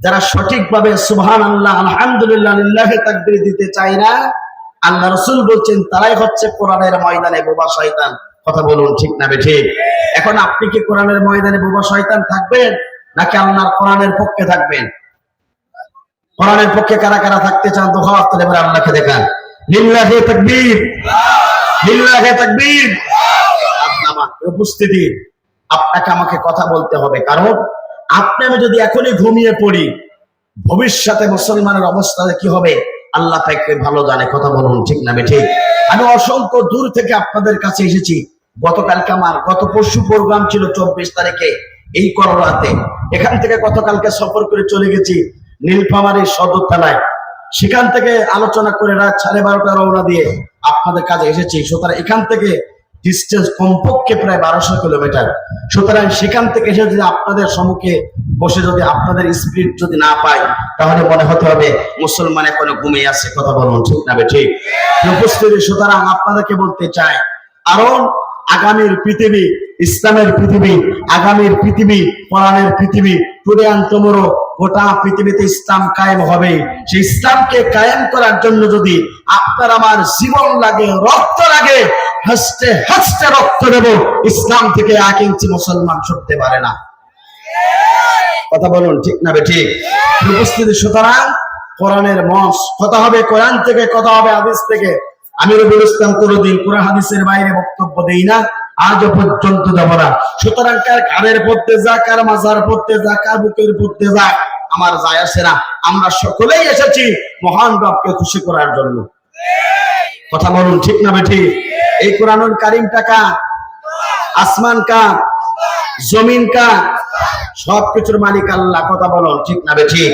যারা সঠিকভাবে সুবহান আল্লাহ আলহামদুলিল্লাহ, লিল্লাহে তাকবীর দিতে চায় না, আল্লাহ রসুল বলছেন, তারাই হচ্ছে কোরআনের ময়দানে বোবা শয়তান। কথা বলুন ঠিক না ঠিক এখন আপনি কি কোরআনের ময়দানে বোবা শয়তান থাকবেন, নাকি আল্লাহর কোরআনের পক্ষে থাকবেন? কোরআনের পক্ষে কারা কারা থাকতে চান তো হাত তুলে আল্লাহকে দেখান। লিল্লাহে তাকবীর। লিল্লাহে তাকবীর। উপস্থিতি, আপনাকে আমাকে কথা বলতে হবে। কারণ আপনি আমি যদি এখনই ঘুমিয়ে পড়ি, ভবিষ্যতে মুসলমানের অবস্থা কি হবে? আল্লাহ তাকে ভালো জানে, কথা বলুন, ঠিক না ঠিক? আমি অসংখ্য দূর থেকে আপনাদের কাছে এসেছি। গতকালকে আমার, গত পরশু প্রোগ্রাম ছিল চব্বিশ তারিখে, এই করোনাতে। এখান থেকে গতকালকে সফর করে চলে গেছি নীলফামারীর সদর থানায়। সেখান থেকে আলোচনা করে রাত সাড়ে বারোটা রওনা দিয়ে আপনাদের কাছে এসেছি। সুতরাং এখান থেকে ডিস্টেন্স কমপক্ষে প্রায় বারোশো কিলোমিটার সুতরাং সেখান থেকে এসে যদি আপনাদের সম্মুখে বসে যদি আপনাদের স্পিড যদি না পাই তাহলে মনে হতে হবে মুসলমান এখনও ঘুমিয়ে আছে, কথা বলুন ঠিক না ঠিক সুতরাং আপনাদেরকে বলতে চাই, কারণ আগামীর পৃথিবী ইসলামের পৃথিবী, আগামীর পৃথিবী, কোরআনের পৃথিবী, টুডে টুমোরো, গোটা পৃথিবীতে ইসলাম কায়েম হবে। সেই ইসলামকে কায়েম করার জন্য যদি আপনার আমার জীবন লাগে, রক্ত লাগে, হাসতে হাসতে রক্ত দেব, ইসলাম থেকে এক ইঞ্চি মুসলমান সরতে পারে না। কথা বলুন, ঠিক না বে ঠিক? উপস্থিতি, সুতরাং কোরআনের মঞ্চ কথা হবে? কোরআন থেকে কথা হবে? হাদিস থেকে। আমি রবিউল ইসলাম কোনোদিন কোরআন হাদিসের বাইরে বক্তব্য দেই না। আজও পর্যন্ত দেব না। সুতরাং কার ঘাড়ের পড়তে যা, কার মাজার পড়তে যা, কার বুকের পড়তে যা, আমার যায় আসে না। আমরা সকলেই এসেছি মহান রবকে খুশি করার জন্য। কথা বলুন, ঠিক না বেঠি? এই কোরআনুল কারিম টাকা আসমান কা জমিন কা সবকিছুর মালিক আল্লাহ, কথা বলুন, ঠিক না বেঠি?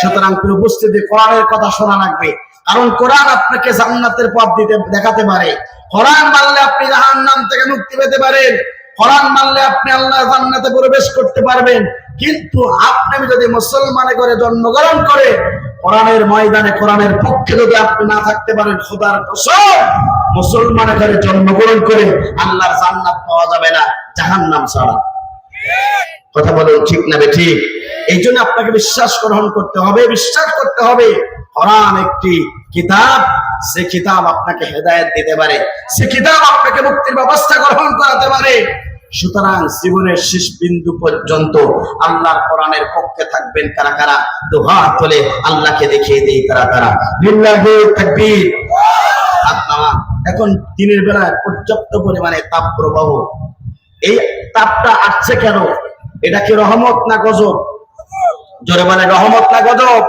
সুতরাং উপস্থিতি কোরআনের কথা শোনা লাগবে। কারণ কোরআন আপনাকে জান্নাতের পথ দিতে, দেখাতে পারে। কোরআন মানলে আপনি জাহান্নাম থেকে মুক্তি পেতে পারেন। কোরআন মানলে আপনি আল্লাহ জান্নাতে প্রবেশ করতে পারবেন। কিন্তু আপনি যদি মুসলমানে করে জন্মগ্রহণ করে, কোরআনের ময়দানে, কোরআনের পক্ষে যদি আপনি না থাকতে পারেন, খোদার কসম, মুসলমানে করে জন্মগ্রহণ করে আল্লাহর জান্নাত পাওয়া যাবে না, জাহান্নাম ছাড়া। কথা বলুন ঠিক না ঠিক এই জন্য আপনাকে বিশ্বাস গ্রহণ করতে হবে, বিশ্বাস করতে হবে, কোরআন একটি কিতাব, সে কিতাব আপনাকে হেদায়েত দিতে পারে, সে কিতাব আপনাকে মুক্তির ব্যবস্থা গ্রহণ করাতে পারে। সুতরাং জীবনের শেষ বিন্দু পর্যন্ত আল্লাহর কোরআনের পক্ষে থাকবেন কারা কারা? দোহা তোলে আল্লাহকে দেখিয়ে দেই তারা তারা। তাকবীর। এখন দিনের বেলায় পর্যাপ্ত পরিমাণে তাপ প্রবাহ। এই তাপটা আসছে কেন? এটা কি রহমত না গজব? জোরে বলে রহমত না গজব?